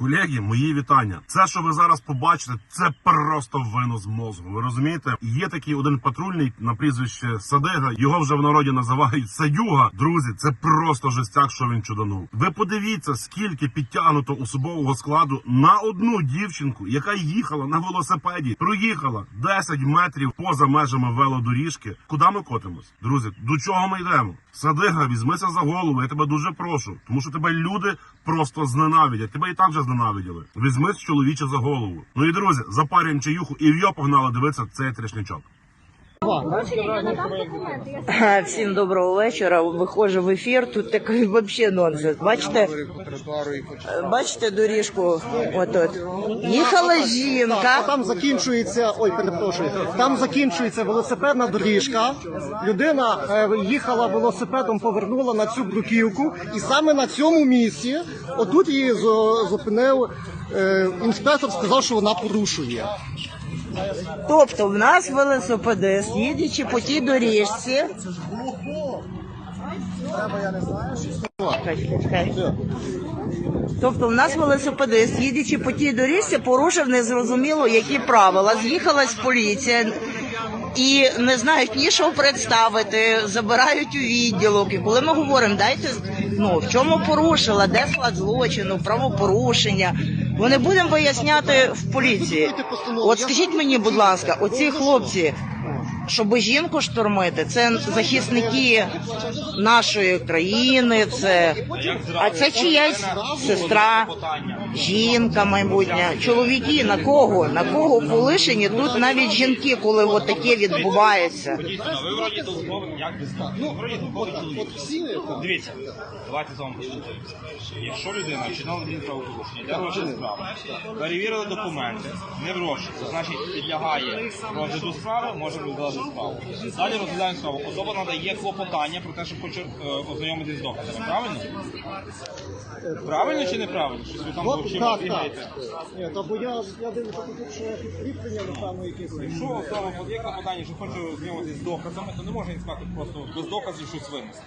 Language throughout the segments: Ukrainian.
Колеги, мої вітання. Це, що ви зараз побачите, це просто винос мозку. Ви розумієте? Є такий один патрульний на прізвище Садига. Його вже в народі називають Садюга. Друзі, це просто жестяк, що він чуданув. Ви подивіться, скільки підтягнуто особового складу на одну дівчинку, яка їхала на велосипеді, проїхала 10 метрів поза межами велодоріжки. Куди ми котимось? Друзі, до чого ми йдемо? Садига, візьмися за голову. Я тебе дуже прошу, тому що тебе люди просто зненавидять. Тебе і так вже зненавиділи. з чоловіче за голову. Ну і друзі, запарюємо чаюху і вйо погнали дивитися цей трішнячок. Я надам документи. Я Ха, Всім доброго вечора. Виходжу в ефір. Тут такий взагалі нонсенс. Бачите, Е, бачите доріжку? Отут. Їхала А жінка. там закінчується, ой, перепрошую, там закінчується велосипедна доріжка. Людина е, їхала велосипедом, повернула на цю бруківку, і саме на цьому місці, отут її зо- зупинив е, інспектор, сказав, що вона порушує. Тобто в нас велосипедист, їдучи по тій доріжці. Чекай, чекай. Тобто в нас велосипедист, їдучи по тій доріжці, порушив незрозуміло які правила. З'їхалась поліція і не знають ні що представити, забирають у відділок. І коли ми говоримо, дайте ну в чому порушила, де склад злочину, правопорушення. Вони будемо виясняти в поліції. От скажіть мені, будь ласка, оці хлопці, щоб жінку штурмити, це захисники нашої країни, це а це чиясь сестра, жінка майбутня, чоловіки. На кого? На кого полишені? Тут навіть жінки, коли от таке відбувається. Ви вроді толковий, як ви знаєте. Ну, вроді толковий чоловік. Дивіться, давайте з вами послухаємося. Якщо людина вчинила один правопорушення, йде розгляд справи, перевірили документи, не в розшуку, значить підлягає розгляду справи, може розглядати справу. Далі розглядаємо справу. Особа надає клопотання про те, що хоче е, ознайомитись з доказами. Правильно? Правильно чи неправильно? Щось ви там так, так. Ні, та бо я, я дивлюся, тут ще підкріплення, на саме якесь. Що Якщо от є клопотання, що хоче ознайомитись з доказами, то не може інспектор просто без доказів щось винести.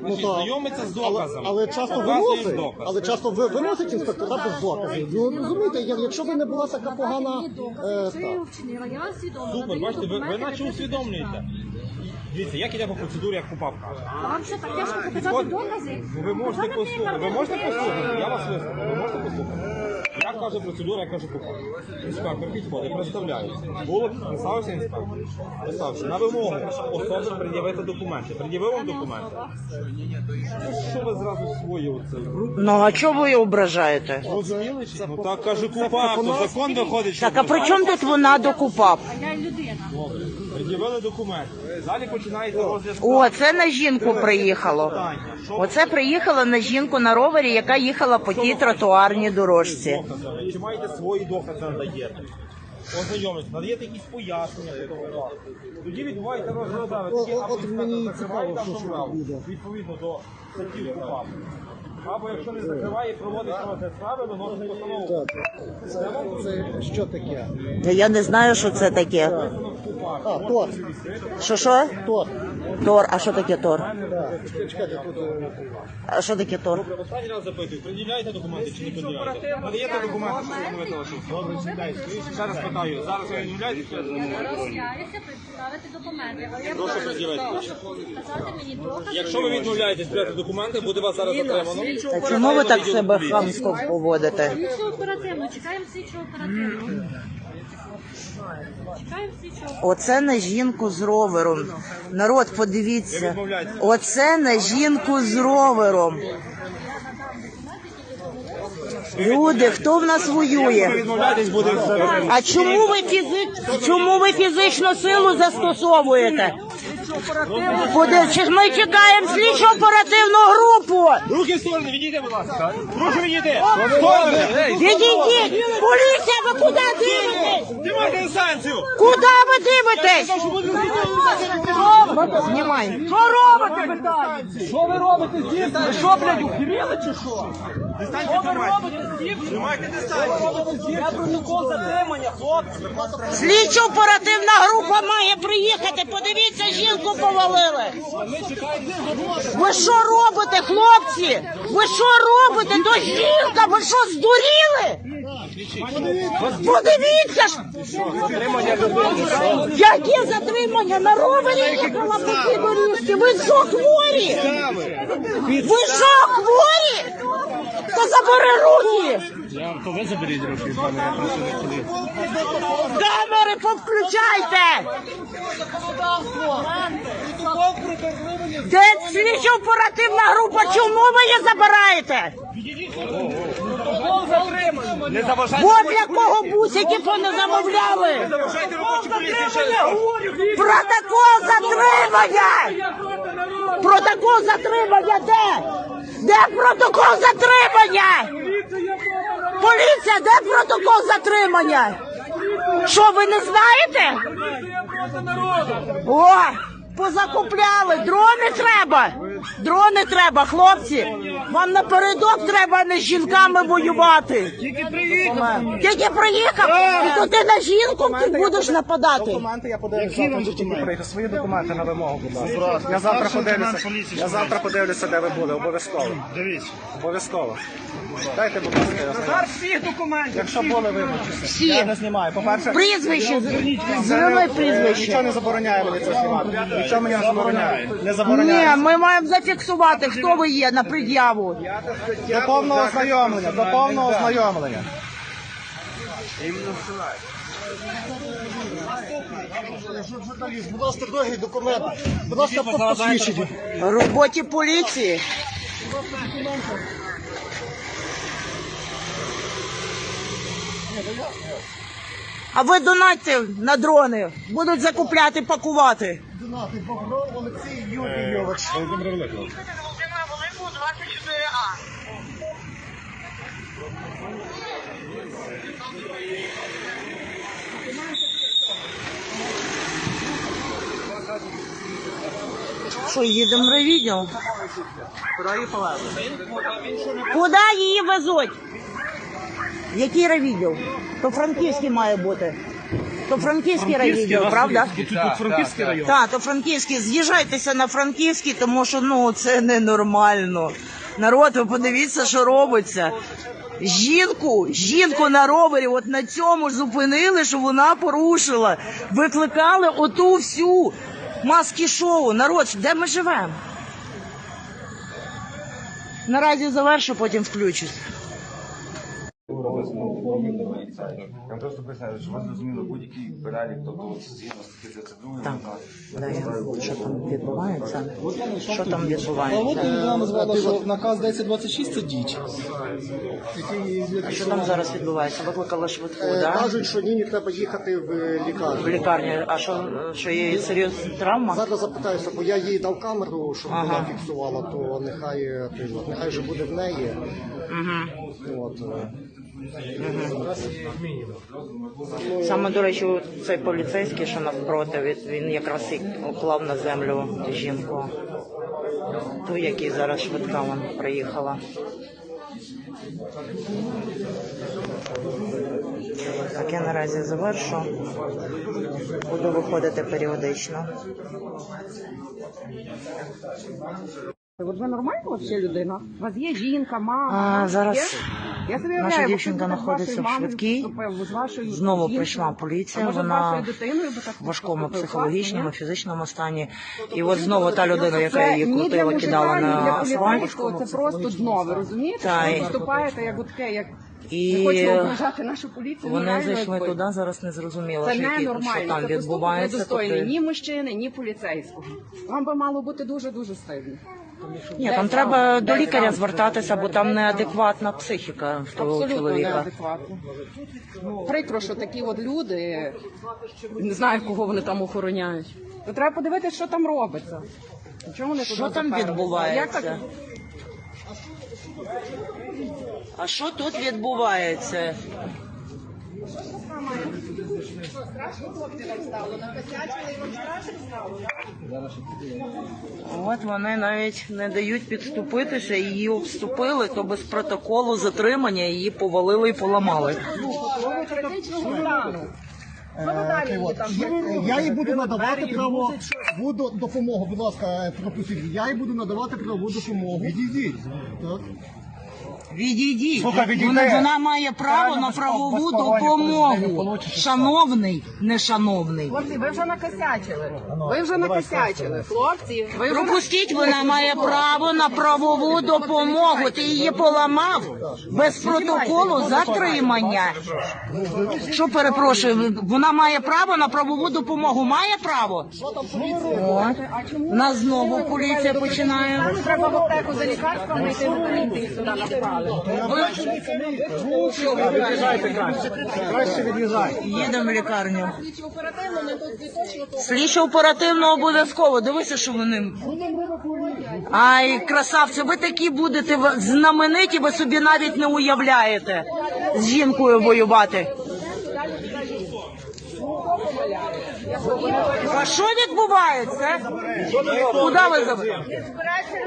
Значить, Ну, так. знайомиться з Але, доказами. але часто показує виносить, доказ. але часто ви- виносить інспектора без доказів. Ну розумієте, я- якщо би не була така погана. Е, що я так. його вчинила. Я свідомо. Супер, надаю бачите, ви, ви документи, наче усвідомлюєте. Дивіться, як іде по процедурі, як купав каже. Вам що так тяжко показати докази? Ви можете Показати послухати, ви можете послухати, я вас вислухаю, ви можете послухати. Як каже процедура, як каже купав. Інспектор підходить, представляється. Було, представився інспектор. Представився. На вимогу особи пред'явити документи. Пред'явив вам документи? Що ви зразу свої оце? Ну а чого ви ображаєте? Розуміли? Ну так каже купав, то закон виходить, що Так, а при чому тут вона докупав? А я людина. Добре. Пред'явили документи. Далі починається розгляд О, це на жінку приїхало. Оце приїхало на жінку на ровері, яка їхала по тій тротуарній дорожці. докази. Чи маєте свої докази надаєте? Ознайомитися, надаєте якісь пояснення до того. факту. Тоді відбувається розглядати. Чи о, або інспектор закриває та справу, відповідно до статті КУПАП. Або якщо не закриває, проводить розгляд справи, виносить постанову. Це, це що таке? Я не знаю, що це таке. А, тор. Що що? Тор. Тор, а що таке тор? А що таке тор? Останній раз запитую, пред'являєте документи чи не пред'являєте? Надаєте документи, що встановити лише. Добре, сідайте. Ще раз питаю, зараз ви відмовляєтесь? Роз'явиться представити документи. Але я Прошу прошу сказати мені докази. Якщо ви відмовляєтесь брати документи, буде вас зараз затримано. А чому ви так себе хамсько поводите? Слідчо оперативно. Чекаємо слідчо оперативно. Чекаємо слідчо Оце на жінку з ровером. Народ, подивіться. Оце на жінку з ровером. Люди, хто в нас воює? А чому ви фізи... чому ви фізичну силу застосовуєте? Куди? Чи ми чекаємо слідчо оперативну групу? Руки в сторони, відійди, будь ласка. Прошу відійти. В сторони. Відійдіть! Поліція ви куди дивитесь? Знімайте інстанцію! Куди ви дивитесь? Знімай. Що робите? Що ви робите? Ви що, блядь, ухиріли чи що? Дистанцію! Я протокол затримання, хлопці. Слідчо оперативна група має приїхати. Подивіться, жінку повалили. Ви що робите, хлопці? Ви що робите? То жінка, ви що здуріли? Подивіться ж! Яке затримання? На ровері їхала по цій. Ви що хворі? Ви що хворі? То забери руки! То ви заберіть руки, пане, я просто не ходив. Камери повключайте! Де слідчо оперативна група? Чому ви її забираєте? Не заважайте! Бо для кого бусики не замовляли? Заважайте робочу поліцію ще раз! Протокол затримання! Я. Протокол затримання де? Де протокол затримання? Поліція де протокол затримання? Що ви не знаєте? О, позакупляли. Дрони треба. Дрони треба, хлопці. Вам напередок треба а не з жінками воювати. Тільки приїхав. Тільки приїхав. І то ти на жінку ти будеш нападати. Документи я подивлюся, завтра буду тільки приїхати. Свої документи на вимогу, будь ласка. Я завтра подивлюся. Я завтра подивлюся, де ви були, обов'язково. Дивіться. Обов'язково. Дайте, будь ласка, я знаю. Всіх документів. Якщо були вибачте. Всі. Я не знімаю. По-перше, Прізвище. Зроби прізвище. нічого не забороняє мені це знімати. Нічого мені не забороняє. Не Ні, ми маємо зафіксувати, хто ви є на пред'яву. До повного ознайомлення, до повного ознайомлення. Будь ласка, другий документ. Будь ласка, посвідчення. Роботі поліції. А ви донатьте на дрони. Будуть закупляти, пакувати. Донати Богров Олексій Юрійович. Що, їдемо в райвідділ? Куди її повезли? Куди її везуть? Який райвідділ? То франківський має бути. То франківський райвідділ, правда? Тут Франківський район. Так, то франківський. З'їжджайтеся на франківський, тому що ну це ненормально. Народ, ви подивіться, що робиться. Жінку, жінку на ровері, от на цьому ж зупинили, що вона порушила. Викликали оту всю маски шоу. Народ, де ми живемо? Наразі завершу, потім включусь. Я просто поясняю, що ви зрозуміли будь-який перелік, тобто згідно статті 32 Так, да, я- що там відбувається? Що там відбувається? Вона назвала, що наказ 1026 це діч. А що там зараз відбувається? Викликали швидку, Е, да? Кажуть, що нині треба їхати в В лікарню. лікарні. А що, що є серйозна травма? Зараз запитаюся, бо я їй дав камеру, щоб Ага. вона фіксувала, то нехай, е, ти, от, нехай вже буде в неї. От, е. Саме, до речі, цей поліцейський, що навпроти, він якраз і уклав на землю жінку. Ту, який зараз швидка вон приїхала. Так, я наразі завершу. Буду виходити періодично. От ви нормальна взагалі людина? У вас є жінка, мама? А, зараз? Я собі наша уявляю, дівчинка знаходиться в швидкій. Знову прийшла поліція, вона в важкому психологічному, фізичному стані. І от знову та людина, яка її крутила, кидала на асфальт. це просто дно, ви розумієте? Ви виступаєте як таке, як І нашу поліцію. Вони зайшли туди, зараз не зрозуміло, Це що, які- що там це поступок відбувається. недостойний тобто- ні мужчини, ні поліцейського. Вам би мало бути дуже-дуже стильно. Ні, там треба до лікаря звертатися, бо там неадекватна психіка в того Абсолютно чоловіка. неадекватно. Прикро, що такі от люди, не знаю, кого вони там охороняють. То треба подивитися, що там робиться. Чому вони Що туди там заперлися? відбувається? Як так? А що тут відбувається? От вони навіть не дають підступитися, її обступили, то без протоколу затримання її повалили і поламали. Я їй буду надавати правову до- допомогу. Будь ласка, пропустіть. Я їй буду надавати правову допомогу. Відійдіть. Так. Відійдіть. Слухай, відійди. Вона, вона має право на правову допомогу. не. Шановний, нешановний. Хлопці, ви вже накосячили. Ви вже накосячили. Хлопці, ви вже Пропустіть, вона має право на правову допомогу. Ти її поламав без протоколу затримання. Що перепрошую, вона має право на правову допомогу. Має право? От. Нас знову поліція починає. Нам треба в аптеку за лікарствами йти сюди напали. Краще від'їжджай. Їдемо в лікарню. Слідчо оперативно обов'язково. Дивися, що вони. Ай, красавці, ви такі будете знамениті, ви собі навіть не уявляєте з жінкою воювати. А що відбувається? Куди ви забрали?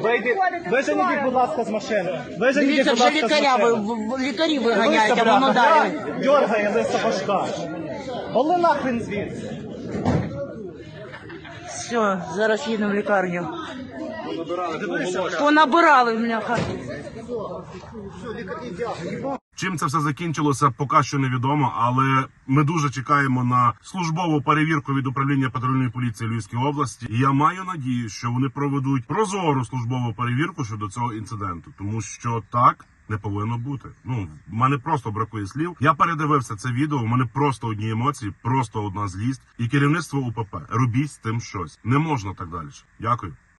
Вийди, виженіть, будь ласка, з машини. Виженіть, Дивіться, будь вже ласка, з лікаря ви, машини. в- в- лікарі виганяють, а воно далі. Дьоргає лиса башка. Голи нахрен звідси. Все, зараз їдемо в лікарню. Понабирали бляха. Чим це все закінчилося, поки що невідомо, але ми дуже чекаємо на службову перевірку від управління патрульної поліції Львівської області. І я маю надію, що вони проведуть прозору службову перевірку щодо цього інциденту, тому що так. Не повинно бути. Ну в мене просто бракує слів. Я передивився це відео. У мене просто одні емоції, просто одна злість. І керівництво УПП. Робіть з тим щось. Не можна так далі. Дякую.